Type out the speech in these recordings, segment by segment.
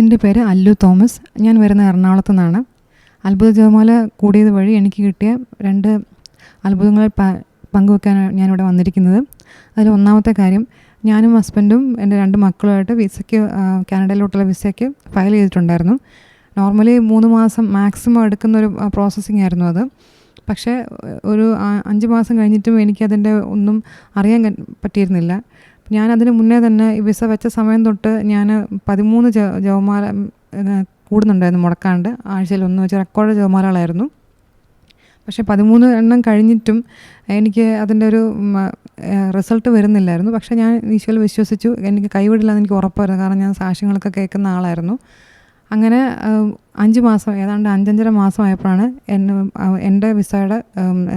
എന്റെ പേര് അല്ലു തോമസ്. ഞാൻ വരുന്ന എറണാകുളത്തു നിന്നാണ്. അത്ഭുത ജപമാല കൂടിയത് വഴി എനിക്ക് കിട്ടിയ രണ്ട് അത്ഭുതങ്ങൾ പങ്കുവെക്കാനാണ് ഞാനിവിടെ വന്നിരിക്കുന്നത്. അതിൽ ഒന്നാമത്തെ കാര്യം ഞാനും ഹസ്ബൻഡും എന്റെ രണ്ട് മക്കളുമായിട്ട് വിസയ്ക്ക് കാനഡയിലോട്ടുള്ള വിസയ്ക്ക് ഫയൽ ചെയ്തിട്ടുണ്ടായിരുന്നു. നോർമലി മൂന്ന് മാസം മാക്സിമം എടുക്കുന്ന ഒരു പ്രോസസ്സിംഗ് ആയിരുന്നു അത്. പക്ഷേ ഒരു അഞ്ച് മാസം കഴിഞ്ഞിട്ടും എനിക്കതിന്റെ ഒന്നും അറിയാൻ പറ്റിയിരുന്നില്ല. ഞാൻ അതിന് മുന്നേ തന്നെ ഈ വിസ വെച്ച സമയം തൊട്ട് ഞാൻ പതിമൂന്ന് ജ ജവമാല കൂടുന്നുണ്ടായിരുന്നു മുടക്കാണ്ട്. ആഴ്ചയിൽ ഒന്ന് വെച്ച് റെക്കോർഡ് ജവമാലകളായിരുന്നു. പക്ഷേ പതിമൂന്ന് എണ്ണം കഴിഞ്ഞിട്ടും എനിക്ക് അതിന്റെ ഒരു റിസൾട്ട് വരുന്നില്ലായിരുന്നു. പക്ഷേ ഞാൻ ഈശോയിൽ വിശ്വസിച്ചു എനിക്ക് കൈവിടില്ല എന്ന് എനിക്ക് ഉറപ്പായിരുന്നു. കാരണം ഞാൻ സാക്ഷ്യങ്ങളൊക്കെ കേൾക്കുന്ന ആളായിരുന്നു. അങ്ങനെ അഞ്ച് മാസം ഏതാണ്ട് അഞ്ചഞ്ചര മാസമായപ്പോഴാണ് എന്നെ എന്റെ വിസയുടെ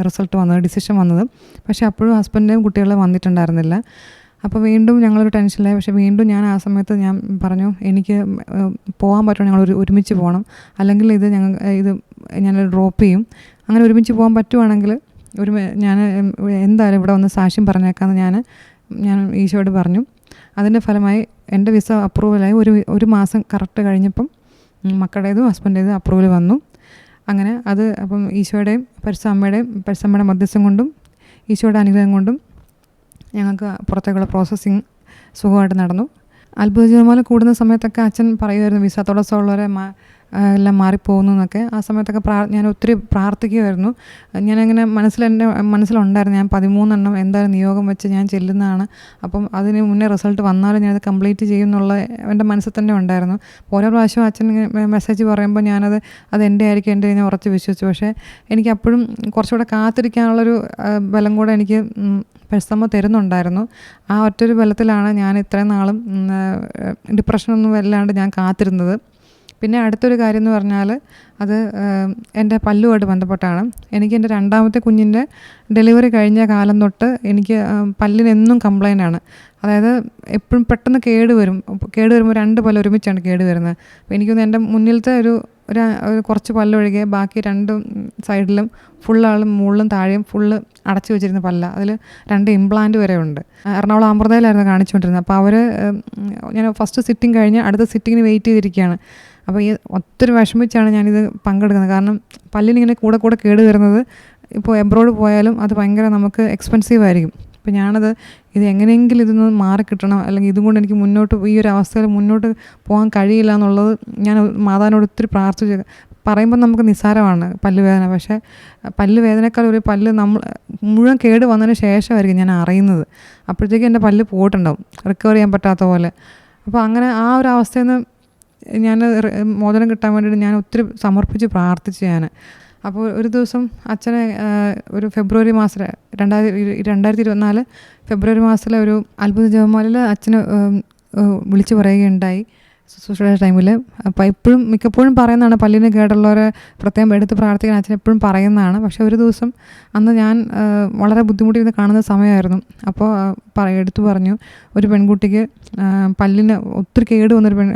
റിസൾട്ട് വന്നത് ഡിസിഷൻ വന്നത്. പക്ഷേ അപ്പോഴും ഹസ്ബൻഡേയും കുട്ടികളെ വന്നിട്ടുണ്ടായിരുന്നില്ല. അപ്പോൾ വീണ്ടും ഞങ്ങളൊരു ടെൻഷനിലായി. പക്ഷേ വീണ്ടും ഞാൻ ആ സമയത്ത് ഞാൻ പറഞ്ഞു എനിക്ക് പോകാൻ പറ്റുമോ ഞങ്ങൾ ഒരു ഒരുമിച്ച് പോകണം അല്ലെങ്കിൽ ഇത് ഞങ്ങൾ ഇത് ഞാൻ ഡ്രോപ്പ് ചെയ്യും. അങ്ങനെ ഒരുമിച്ച് പോകാൻ പറ്റുവാണെങ്കിൽ ഒരു ഞാൻ എന്തായാലും ഇവിടെ വന്ന് സാക്ഷ്യം പറഞ്ഞേക്കാമെന്ന് ഞാൻ ഞാൻ ഈശോയോട് പറഞ്ഞു. അതിന്റെ ഫലമായി എന്റെ വിസ അപ്രൂവലായി. ഒരു ഒരു മാസം കറക്റ്റ് കഴിഞ്ഞപ്പം മക്കളുടേതും ഹസ്ബൻഡേതും അപ്രൂവൽ വന്നു. അങ്ങനെ അത് അപ്പം ഈശോയുടെയും പരിസമ്മയുടെയും പരിശുദ്ധ മധ്യസ്ഥം കൊണ്ടും ഈശോയുടെ അനുഗ്രഹം കൊണ്ടും ഞങ്ങൾക്ക് പുറത്തേക്കുള്ള പ്രോസസ്സിങ് സുഖമായിട്ട് നടന്നു. അത്ഭുത ജീവമാല കൂടുന്ന സമയത്തൊക്കെ അച്ഛൻ പറയുമായിരുന്നു വിസ തടസ്സമുള്ളവരെ മാ എല്ലാം മാറിപ്പോകുന്നു എന്നൊക്കെ. ആ സമയത്തൊക്കെ പ്രാ ഞാൻ ഒത്തിരി പ്രാർത്ഥിക്കുമായിരുന്നു. ഞാനങ്ങനെ മനസ്സിലെന്റെ മനസ്സിലുണ്ടായിരുന്നു ഞാൻ പതിമൂന്നെണ്ണം എന്തായാലും നിയോഗം വെച്ച് ഞാൻ ചെല്ലുന്നതാണ്. അപ്പം അതിന് മുന്നേ റിസൾട്ട് വന്നാലും ഞാനത് കംപ്ലീറ്റ് ചെയ്യും എന്നുള്ള എന്റെ മനസ്സിൽ തന്നെ ഉണ്ടായിരുന്നു. ഓരോ പ്രാവശ്യം അച്ഛൻ മെസ്സേജ് പറയുമ്പോൾ ഞാനത് അത് എന്റെ ആയിരിക്കും എന്റെ ഞാൻ ഉറച്ച് വിശ്വസിച്ചു. പക്ഷേ എനിക്ക് അപ്പോഴും കുറച്ചുകൂടെ കാത്തിരിക്കാനുള്ളൊരു ബലം കൂടെ എനിക്ക് പരിശ്രമം തരുന്നുണ്ടായിരുന്നു. ആ ഒറ്റൊരു ബലത്തിലാണ് ഞാൻ ഇത്രയും നാളും ഡിപ്രഷനൊന്നും വല്ലാണ്ട് ഞാൻ കാത്തിരുന്നത്. പിന്നെ അടുത്തൊരു കാര്യം എന്ന് പറഞ്ഞാൽ അത് എന്റെ പല്ലുമായിട്ട് ബന്ധപ്പെട്ടാണ്. എനിക്ക് എന്റെ രണ്ടാമത്തെ കുഞ്ഞിന്റെ ഡെലിവറി കഴിഞ്ഞ കാലം തൊട്ട് എനിക്ക് പല്ലിനെന്നും കംപ്ലൈന്റ് ആണ്. അതായത് എപ്പോഴും പെട്ടെന്ന് കേട് വരും അപ്പോൾ കേട് വരുമ്പോൾ രണ്ട് പല്ല് ഒരുമിച്ചാണ് കേട് അപ്പോൾ എനിക്കൊന്ന് എന്റെ മുന്നിലത്തെ ഒരു ഒരു കുറച്ച് പല്ലൊഴികെ ബാക്കി രണ്ടും സൈഡിലും ഫുള്ളാളും മുകളിലും താഴെയും ഫുള്ള് അടച്ചു വെച്ചിരുന്ന പല്ല. അതിൽ രണ്ട് ഇംപ്ലാന്റ് വരെ ഉണ്ട്. എറണാകുളം അമൃതയിലായിരുന്നു കാണിച്ചുകൊണ്ടിരുന്നത്. അപ്പോൾ അവർ ഞാൻ ഫസ്റ്റ് സിറ്റിംഗ് കഴിഞ്ഞ് അടുത്ത സിറ്റിങ്ങിന് വെയിറ്റ് ചെയ്തിരിക്കുകയാണ്. അപ്പോൾ ഈ ഒത്തിരി വിഷമിച്ചാണ് ഞാനിത് പങ്കെടുക്കുന്നത്. കാരണം പല്ലിനിങ്ങനെ കൂടെ കൂടെ കേട് വരുന്നത് ഇപ്പോൾ എബ്രോഡ് പോയാലും അത് ഭയങ്കര നമുക്ക് എക്സ്പെൻസീവ് ആയിരിക്കും. അപ്പോൾ ഞാനത് ഇത് എങ്ങനെയെങ്കിലും ഇതൊന്ന് മാറിക്കിട്ടണം അല്ലെങ്കിൽ ഇതും കൊണ്ട് എനിക്ക് മുന്നോട്ട് ഈ ഒരു അവസ്ഥയിൽ മുന്നോട്ട് പോകാൻ കഴിയില്ല എന്നുള്ളത് ഞാൻ മാതാവിനോട് ഒത്തിരി പ്രാർത്ഥിച്ചു പറയുമ്പോൾ നമുക്ക് നിസ്സാരമാണ് പല്ലുവേദന. പക്ഷേ പല്ല് വേദനയേക്കാൾ ഒരു പല്ല് നമ്മൾ മുഴുവൻ കേട് വന്നതിന് ശേഷമായിരിക്കും ഞാൻ അറിയുന്നത്. അപ്പോഴത്തേക്കും എന്റെ പല്ല് പോയിട്ടുണ്ടാവും. റിക്കവർ ചെയ്യാൻ പറ്റാത്ത പോലെ. അപ്പോൾ അങ്ങനെ ആ ഒരു അവസ്ഥയിൽ നിന്ന് ഞാൻ മോചനം കിട്ടാൻ വേണ്ടിയിട്ട് ഞാൻ ഒത്തിരി സമർപ്പിച്ച് പ്രാർത്ഥിച്ചു ഞാൻ. അപ്പോൾ ഒരു ദിവസം അച്ഛനെ ഒരു ഫെബ്രുവരി മാസത്തിലെ രണ്ടായിരത്തി രണ്ടായിരത്തി ഇരുപത്തിനാല് ഫെബ്രുവരി മാസത്തിലെ ഒരു അത്ഭുത ജപമാലിൽ അച്ഛന് വിളിച്ചു പറയുകയുണ്ടായി. ശുശ്രൂഷയുടെ ടൈമിൽ അപ്പോൾ എപ്പോഴും മിക്കപ്പോഴും പറയുന്നതാണ് പല്ലിന് കേടുള്ളവരെ പ്രത്യേകം എടുത്ത് പ്രാർത്ഥിക്കാൻ അച്ഛൻ എപ്പോഴും പറയുന്നതാണ്. പക്ഷേ ഒരു ദിവസം അന്ന് ഞാൻ വളരെ ബുദ്ധിമുട്ടിയിരുന്ന് കാണുന്ന സമയമായിരുന്നു. അപ്പോൾ പറ എടുത്തു പറഞ്ഞു. ഒരു പെൺകുട്ടിക്ക് പല്ലിന് ഒത്തിരി കേട് വന്നൊരു പെൺ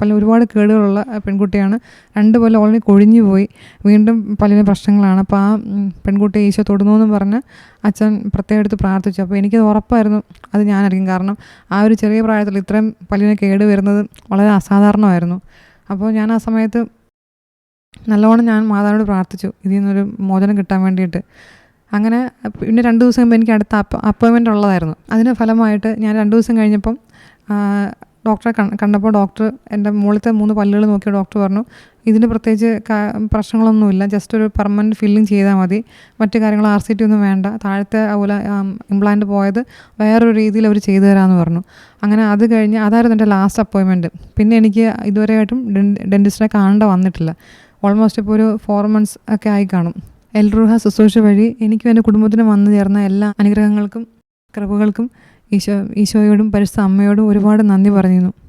പല്ല് ഒരുപാട് കേടുകളുള്ള പെൺകുട്ടിയാണ്. രണ്ട് പോലെ ഓൾറെഡി കൊഴിഞ്ഞു പോയി. വീണ്ടും പല്ലിന് പ്രശ്നങ്ങളാണ്. അപ്പോൾ ആ പെൺകുട്ടി ഈശോ തൊടുന്നു എന്ന് പറഞ്ഞ് അച്ഛൻ പ്രത്യേകം എടുത്ത് പ്രാർത്ഥിച്ചു. അപ്പോൾ എനിക്കത് ഉറപ്പായിരുന്നു. അത് ഞാനായിരിക്കും കാരണം ആ ഒരു ചെറിയ പ്രായത്തിൽ ഇത്രയും പല്ലിന് കേട് വരുന്നത് വളരെ അസാധാരണമായിരുന്നു. അപ്പോൾ ഞാൻ ആ സമയത്ത് നല്ലോണം ഞാൻ മാതാവിനോട് പ്രാർത്ഥിച്ചു. ഇതിൽ നിന്നൊരു മോചനം കിട്ടാൻ വേണ്ടിയിട്ട്. അങ്ങനെ പിന്നെ രണ്ട് ദിവസം കഴിയുമ്പോൾ എനിക്ക് അടുത്ത അപ്പ അപ്പോയിൻമെന്റ് ഉള്ളതായിരുന്നു. അതിന് ഫലമായിട്ട് ഞാൻ രണ്ട് ദിവസം കഴിഞ്ഞപ്പം ഡോക്ടറെ കണ്ടപ്പോൾ ഡോക്ടർ എന്റെ മുകളിലത്തെ മൂന്ന് പല്ലുകൾ നോക്കിയ ഡോക്ടർ പറഞ്ഞു ഇതിന് പ്രത്യേകിച്ച് പ്രശ്നങ്ങളൊന്നുമില്ല ജസ്റ്റ് ഒരു പെർമനന്റ് ഫില്ലിങ് ചെയ്താൽ മതി. മറ്റു കാര്യങ്ങൾ ആർ സി ടി ഒന്നും വേണ്ട. താഴത്തെ അതുപോലെ ഇംപ്ലാന്റ് പോയത് വേറൊരു രീതിയിൽ അവർ ചെയ്തു തരാമെന്ന് പറഞ്ഞു. അങ്ങനെ അത് കഴിഞ്ഞ് അതായിരുന്നു എന്റെ ലാസ്റ്റ് അപ്പോയിൻമെന്റ് പിന്നെ എനിക്ക് ഇതുവരെയായിട്ടും ഡെന്റിസ്റ്റിനെ കാണേണ്ട വന്നിട്ടില്ല. ഓൾമോസ്റ്റ് ഇപ്പോൾ ഒരു ഫോർ മന്ത്സ് ഒക്കെ ആയി കാണും. എൽറുഹ ശുശ്രൂഷ വഴി എനിക്കും എന്റെ കുടുംബത്തിനും വന്നു ചേർന്ന എല്ലാ അനുഗ്രഹങ്ങൾക്കും കൃപകൾക്കും ഈശോ ഈശോയോടും പരിശുദ്ധ അമ്മയോടും ഒരുപാട് നന്ദി പറയുന്നു